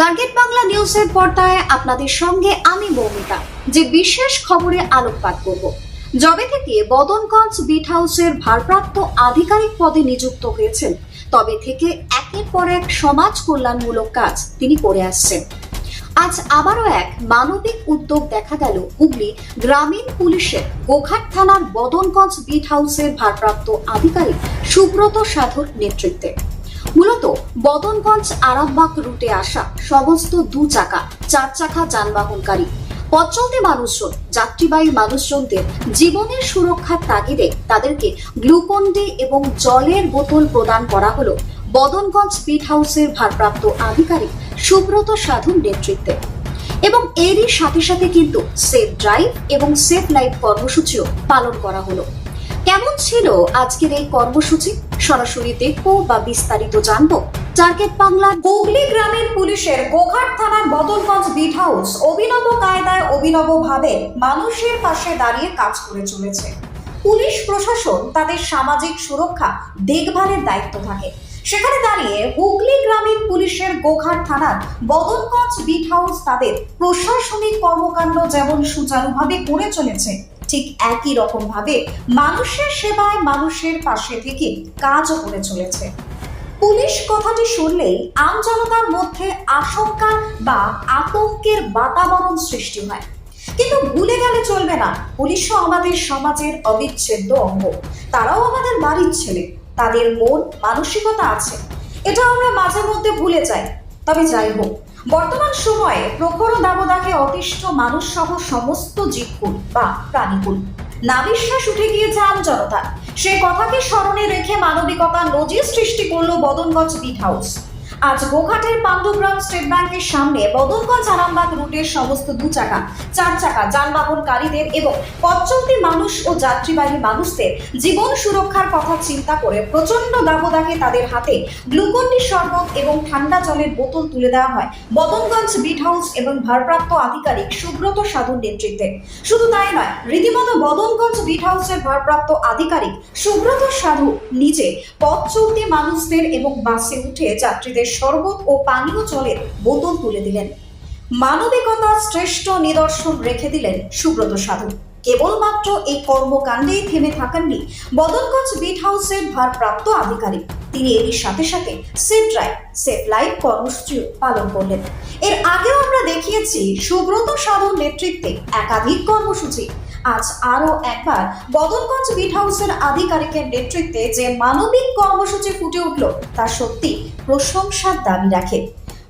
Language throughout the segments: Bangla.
টার্গেট বাংলা নিউজের পর্দায় আপনাদের সঙ্গে আমি মৌমিতা, যে বিশেষ খবরে আলোকপাত করব। জবে থেকে বদনগঞ্জ বিট হাউসের ভারপ্রাপ্ত আধিকারিক পদে নিযুক্ত হয়েছেন, তবে থেকে একের পর এক সমাজ কল্যাণমূলক কাজ তিনি করে আসছেন। আজ আবারও এক মানবিক উদ্যোগ দেখা গেল হুগলি গ্রামীণ পুলিশের গোঘাট থানার বদনগঞ্জ বিট হাউসের ভারপ্রাপ্ত আধিকারিক সুব্রত সাধুর নেতৃত্বে। মূলত বদনগঞ্জ আরামবাগ রুটে আসা সমস্ত দু চাকা, চার চাকা যানবাহনকারী। পথচলতি মানুষজন, যাত্রীবাহী মানুষজনদের জীবনের সুরক্ষার তাগিদে তাদেরকে গ্লুকন ডি এবং জলের বোতল প্রদান করা হলো বদনগঞ্জ পিট হাউসের ভারপ্রাপ্ত আধিকারিক সুব্রত সাধুর নেতৃত্বে। এবং এরই সাথে সাথে কিন্তু সেফ ড্রাইভ এবং সেফ লাইফ কর্মসূচিও পালন করা হলো। কেমন ছিল আজকের এই কর্মসূচি? সরাসরি দেখব বা বিস্তারিত জানব। টার্গেট বাংলা হুগলি গ্রামীণ পুলিশের গোঘাট থানার বদলগঞ্জ বিট হাউস অভিনব কায়দায় অভিনব ভাবে মানুষের পাশে দাঁড়িয়ে কাজ করে চলেছে। পুলিশ প্রশাসন তাদের সামাজিক সুরক্ষা দেখভালের দায়িত্ব থাকে। সেখানে দাঁড়িয়ে হুগলি গ্রামীণ পুলিশের গোঘাট থানার বদলগঞ্জ বিট হাউস তাদের প্রশাসনিক কর্মকাণ্ড যেমন সুচারুভাবে করে চলেছে ঠিক একই রকম ভাবে মানুষের সেবায় মানুষের পাশে থেকে কাজও করে চলেছে। পুলিশ কথাটি শুনলেই আমজনতার মধ্যে আশঙ্কা বা আতঙ্কের বাতাবরণ সৃষ্টি হয়। কিন্তু ভুলে গেলে চলবে না, পুলিশও আমাদের সমাজের অবিচ্ছেদ্য অঙ্গ। তারাও আমাদের বাড়ির ছেলে, তাদের মন, মানসিকতা আছে। এটা আমরা মাঝে মধ্যে ভুলে যাই। তবে যাই হোক বর্তমান সময়ে প্রখর দাবদাকে অতিষ্ঠ মানুষ সহ সমস্ত জীবকুল বা প্রাণীকুল। নাবিশ্বাস উঠে গিয়েছে আম জনতা সেই কথাকে স্মরণে রেখে মানবিকতা নজির সৃষ্টি করল বদনগঞ্জ বিট হাউস। আজ গোঘাটের পাণ্ডুগ্রাম স্টেট ব্যাংকের সামনে বদনগঞ্জ আরামবাগ রুটের সমস্ত দু চাকা, চার চাকা, যানবাহনকারীদের এবং পথচলতি মানুষ ও যাত্রীবাহী মানুষদের জীবন সুরক্ষার কথা চিন্তা করে প্রচণ্ড দাবদাহে তাদের হাতে গ্লুকন্ডি শরবত এবং ঠান্ডা জলের বোতল তুলে দেওয়া হয় বদনগঞ্জ বিট হাউস এবং ভারপ্রাপ্ত আধিকারিক সুব্রত সাধুর নেতৃত্বে। শুধু তাই নয়, রীতিমতো বদনগঞ্জ বিট হাউসের ভারপ্রাপ্ত আধিকারিক সুব্রত সাধু নিজে পথ চলতি মানুষদের এবং বাসে উঠে যাত্রীদের শরবত ও পানীয় জলের বোতল তুলে দিলেন। মানবিকতার শ্রেষ্ঠ নিদর্শন রেখে দিলেন সুব্রত সাধু। কেবলমাত্র এই কর্মকাণ্ডেই থেমে থাকেননি বদনগঞ্জ বিট হাউসের ভারপ্রাপ্ত আধিকারিক। তিনি এরই সাথে সাথে সেফ ড্রাইভ, সেফ লাইফ কর্মসূচিও পালন করলেন। এর আগেও আমরা দেখিয়েছি সুব্রত সাধুর নেতৃত্বে একাধিক কর্মসূচি। আজ আরও একবার বদনগঞ্জ বিট হাউসের আধিকারিকের নেতৃত্বে যে মানবিক কর্মসূচি ফুটে উঠল, তা সত্যি প্রশংসার দাবি রাখে।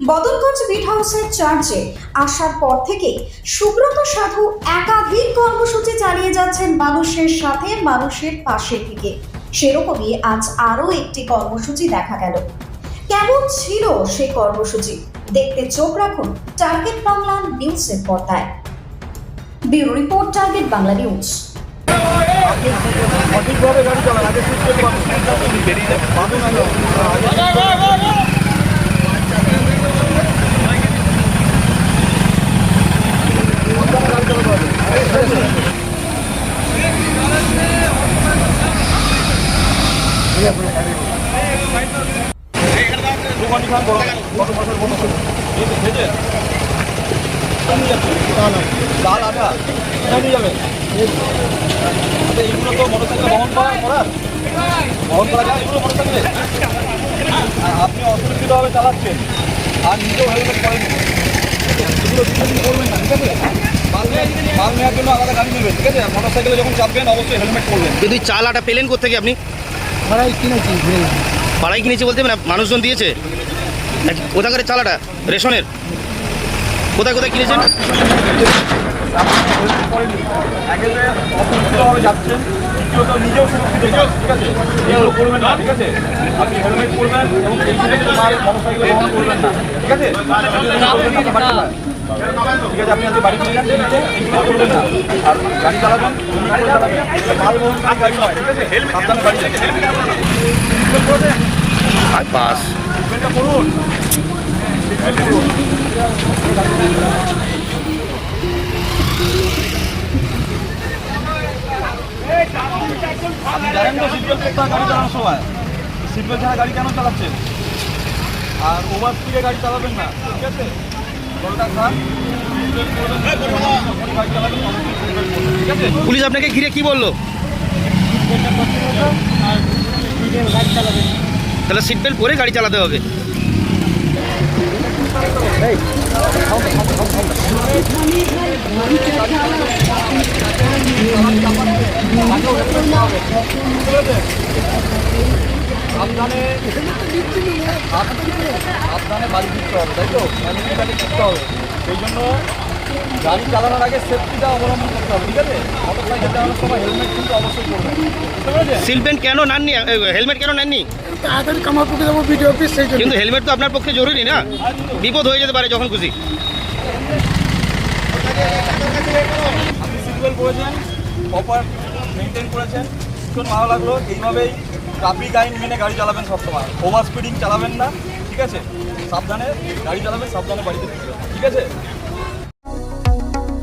বদনগঞ্জ বিট হাউসের চার্জে আসার পর থেকেই সুব্রত সাধু একাধিক কর্মসূচি চালিয়ে যাচ্ছেন মানুষের সাথে মানুষের পাশে থেকে সেরকমই আজ আরও একটি কর্মসূচি দেখা গেল। কেমন ছিল সেই কর্মসূচি? দেখতে চোখ রাখুন টার্গেট বাংলা নিউজের পর্দায়। Bureau report target Bangla news সঠিকভাবে গাড়ি চালান আগে সুস্থ দোকানি খান কত মাসের মতো ভেজে ডাল আটা কোথায় নিয়ে যাবেন আচ্ছা, এইগুলো তো মোটরসাইকেল বহন করা করার বহন করা যায় এগুলো মোটরসাইকেলে আপনি চালাচ্ছেন আর নিজেও হেলমেট করেন এগুলো দুদিন করবেন না ঠিক আছে মাল নেওয়ার- জন্য আলাদা গাড়ি নেবেন ঠিক আছে মোটরসাইকেলে যখন চাপবেন অবশ্যই হেলমেট করবেন কিন্তু চাল আটা পেলেন কোথেকে আপনি? ভাড়াই কিনেছি কিনেছে বলতে মানে মানুষজন দিয়েছে? এক- কোথাকার চাল রেশনের? কোথায় কোথায় কিনেছেন? আপনি করবেন এবং আর চালাবেন আর বাস করুন ছাড়া গাড়ি কেন আর ওভার গাড়ি চালাবেন না ঠিক আছে পুলিশ আপনাকে ঘিরে কি বলল? তাহলে সিট বেল্ট পরে গাড়ি চালাতে হবে। সাবধানে সাবধানে বাড়ি ফিরতে হবে তাই তো ফ্যামিলি বাড়ি ফিরতে হবে সেই জন্য গাড়ি চালানোর আগে সেফটিটা অবলম্বন করতে হবে ঠিক আছে? মোটর সাইকেল চালানোর সময় হেলমেট কিন্তু অবশ্যই করবেন সিট বেল্ট কেন নেননি? হেলমেট কেন নেননি? তাড়াতাড়ি যাব অফিস সেই কিন্তু হেলমেট তো আপনার পক্ষে জরুরি না। বিপদ হয়ে যেতে পারে যখন খুশি। আপনি প্রপার মেনটেন করেছেন। ভীষণ ভালো লাগল। এইভাবেই ট্রাফিক আইন মেনে গাড়ি চালাবেন সবসময়। ওভার স্পিডিং চালাবেন না ঠিক আছে? সাবধানে গাড়ি চালাবেন সাবধানে বাড়িতে ঠিক আছে?